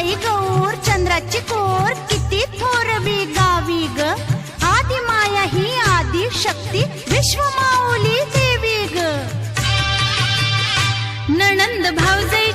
बाई गौर चंद्राची कोर किती थोर बी गावी ग. आदि माया ही आदि शक्ती विश्व माऊली देवी ग. नणंद भाऊजई